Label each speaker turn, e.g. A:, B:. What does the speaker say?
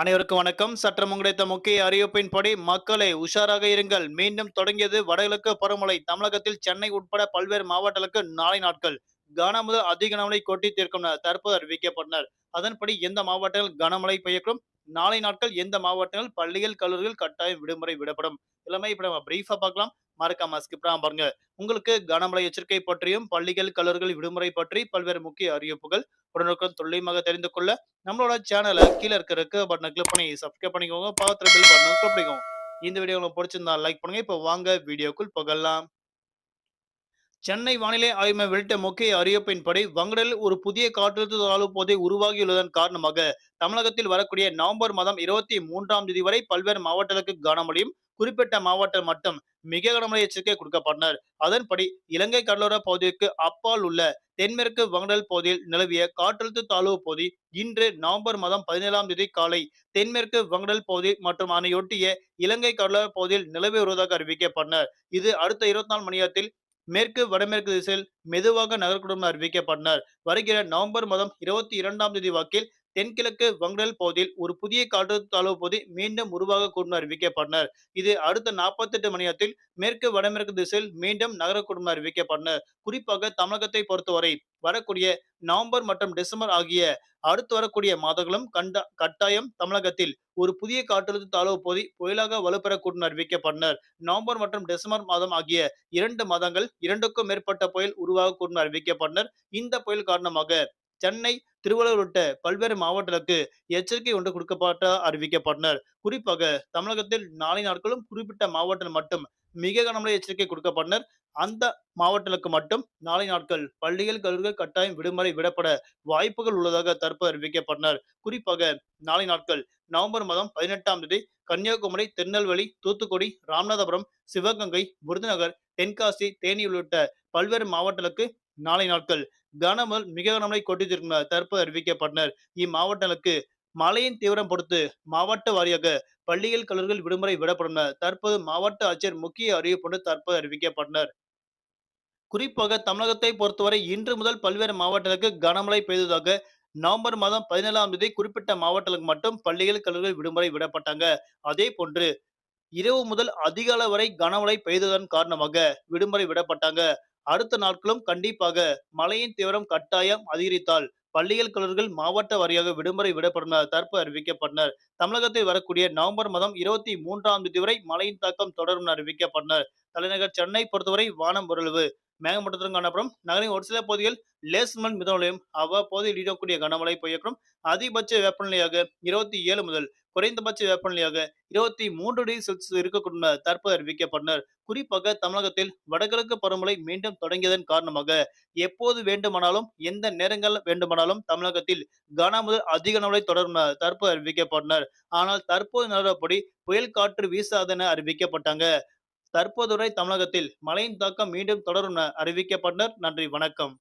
A: அனைவருக்கும் வணக்கம். சற்றம் கிடைத்த முக்கிய அறிவிப்பின்படி மக்களை உஷாராக இருங்கள். மீண்டும் தொடங்கியது வடகிழக்கு பருவமழை. தமிழகத்தில் சென்னை உட்பட பல்வேறு மாவட்டங்களுக்கு நாளை நாட்கள். கனமுதல் அதிக கனமழை கொட்டி தீர்க்கும் தற்போது அறிவிக்கப்பட்டனர். அதன்படி எந்த மாவட்டங்கள் கனமழை பெய்யக்கும் நாளை நாட்கள் எந்த மாவட்டங்கள் பள்ளிகள் கல்லூரிகள் கட்டாயம் விடுமுறை விடப்படும். எல்லாமே இப்ப நம்ம பிரீஃபா பார்க்கலாம். மறக்காம ஸ்கிப் பாருங்க. உங்களுக்கு கனமழை எச்சரிக்கை பற்றியும் பள்ளிகள் கல்லூரிகள் விடுமுறை பற்றி பல்வேறு முக்கிய அறிவிப்புகள் உடனுக்குடன் துல்லியமாக தெரிந்து கொள்ள நம்மளோட சேனலை கீழே இருக்க பட்டனை கிளிக் பண்ணி சப்ஸ்கிரைப் பண்ணிக்கோங்க. பக்கத்துல பில் பட்டனை கிளிக் பண்ணிக்கோங்க. இந்த வீடியோ உங்களுக்கு பிடிச்சிருந்தா லைக் பண்ணுங்க. இப்போ வாங்க வீடியோக்குள் புகழலாம் சென்னை வானிலை ஆய்வு மையம் வெளியிட்ட முக்கிய அறிவிப்பின்படி வங்கடலில் ஒரு புதிய காற்றழுத்த தாழ்வு போதை உருவாகியுள்ளதன் காரணமாக தமிழகத்தில் வரக்கூடிய நவம்பர் மாதம் இருபத்தி மூன்றாம் தேதி வரை பல்வேறு மாவட்டங்களுக்கு கனமழையும் குறிப்பிட்ட மாவட்டம் மட்டும் மிக கனமழை எச்சரிக்கை கொடுக்கப்பட்டனர். அதன்படி இலங்கை கடலோர பகுதிக்கு அப்பால் உள்ள தென்மேற்கு வங்கடல் பகுதியில் நிலவிய காற்றழுத்த தாழ்வு பகுதி இன்று நவம்பர் மாதம் பதினேழாம் தேதி காலை தென்மேற்கு வங்கடல் பகுதி மற்றும் அதனையொட்டிய இலங்கை கடலோர பகுதியில் நிலவி வருவதாக அறிவிக்கப்பட்டனர். இது அடுத்த இருபத்தி நாலு மணி நேரத்தில் மேற்கு வடமேற்கு திசையில் மெதுவாக நகர்கூடும் அறிவிக்கப்பட்டனர். வருகிற நவம்பர் மாதம் இருபத்தி இரண்டாம் தேதி வாக்கில் தென்கிழக்கு வங்கடல் பகுதியில் ஒரு புதிய காற்றழுத்த தாழ்வு பகுதி மீண்டும் உருவாகக்கூடும் அறிவிக்கப்பட்டனர். இது அடுத்த நாற்பத்தி எட்டு மணி நேரத்தில் மேற்கு வடமேற்கு திசையில் மீண்டும் நகரக்கூடும் அறிவிக்கப்பட்டனர். குறிப்பாக தமிழகத்தை பொறுத்தவரை வரக்கூடிய நவம்பர் மற்றும் டிசம்பர் ஆகிய அடுத்து வரக்கூடிய மாதங்களும் கண்ட கட்டாயம் தமிழகத்தில் ஒரு புதிய காற்றழுத்த தாழ்வு பகுதி புயலாக வலுப்பெறக்கூடும் அறிவிக்கப்பட்டனர். நவம்பர் மற்றும் டிசம்பர் மாதம் ஆகிய இரண்டு மாதங்கள் இரண்டுக்கும் மேற்பட்ட புயல் உருவாகக்கூடும் அறிவிக்கப்பட்டனர். இந்த புயல் காரணமாக சென்னை திருவள்ளூர் உள்ளிட்ட பல்வேறு மாவட்டங்களுக்கு எச்சரிக்கை ஒன்று கொடுக்கப்பட்ட அறிவிக்கப்பட்டனர். குறிப்பாக தமிழகத்தில் நாளை நாட்களும் குறிப்பிட்ட மாவட்டத்தில் மட்டும் மிக கனமழை எச்சரிக்கை கொடுக்கப்பட்டனர். அந்த மாவட்டங்களுக்கு மட்டும் நாளை நாட்கள் பள்ளிகள் கல்லூரிகள் கட்டாயம் விடுமுறை விடப்பட வாய்ப்புகள் உள்ளதாக தற்போது அறிவிக்கப்பட்டனர். குறிப்பாக நாளை நாட்கள் நவம்பர் மாதம் பதினெட்டாம் தேதி கன்னியாகுமரி திருநெல்வேலி தூத்துக்குடி ராமநாதபுரம் சிவகங்கை விருதுநகர் தென்காசி தேனி உள்ளிட்ட பல்வேறு மாவட்டங்களுக்கு நாளை நாட்கள் கனமல் மிக கனமழை கொட்டித்திருக்கும் தற்போது அறிவிக்கப்பட்டனர். இம்மாவட்டங்களுக்கு மழையின் தீவிரம் பொறுத்து மாவட்ட வாரியாக பள்ளிகள் கல்லூரிகள் விடுமுறை விடப்படும் தற்போது மாவட்ட ஆட்சியர் முக்கிய அறிவிப்பு தற்போது அறிவிக்கப்பட்டனர். குறிப்பாக தமிழகத்தை பொறுத்தவரை இன்று முதல் பல்வேறு மாவட்டங்களுக்கு கனமழை பெய்ததாக நவம்பர் மாதம் பதினேழாம் தேதி குறிப்பிட்ட மாவட்டங்களுக்கு மட்டும் பள்ளிகள் கல்லூரிகள் விடுமுறை விடப்பட்டாங்க. அதே போன்று இரவு முதல் அதிகாலை வரை கனமழை பெய்ததன் காரணமாக விடுமுறை விடப்பட்டாங்க. அடுத்த நாட்களும் கண்டிப்பாக மழையின் தீவிரம் கட்டாயம் அதிகரித்தால் பள்ளிகள் கல்லூரிகள் மாவட்ட வாரியாக விடுமுறை விடப்படும் தற்பு அறிவிக்கப்பட்டனர். தமிழகத்தில் வரக்கூடிய நவம்பர் மாதம் இருபத்தி மூன்றாம் தேதி வரை மழையின் தாக்கம் தொடரும் அறிவிக்கப்பட்டனர். தலைநகர் சென்னை பொறுத்தவரை வானம் உருளவு மேகமூட்டத்துடன் காணப்படும். நகரின் ஒரு சில பகுதிகள் லேஸ்மன் மிதமலையும் அவ்வப்போது இடக்கூடிய கனமழை பெய்யக்கூடும். அதிகபட்ச வெப்பநிலையாக இருபத்தி ஏழு முதல் குறைந்தபட்ச வெப்பநிலையாக இருபத்தி மூன்று டிகிரி செல்சியஸ் இருக்கக்கூடும் தற்போது அறிவிக்கப்பட்டனர். குறிப்பாக தமிழகத்தில் வடகிழக்கு பருவமழை மீண்டும் தொடங்கியதன் காரணமாக எப்போது வேண்டுமானாலும் எந்த நேரங்கள் வேண்டுமானாலும் தமிழகத்தில் கன முதல் அதிக கனமழை தொடரும் தற்போது அறிவிக்கப்பட்டனர். ஆனால் தற்போது நிலவரப்படி புயல் காற்று வீசாதென அறிவிக்கப்பட்டாங்க. தற்போது வரை தமிழகத்தில் மழையின் தாக்கம் மீண்டும் தொடரும் அறிவிக்கப்பட்டனர். நன்றி வணக்கம்.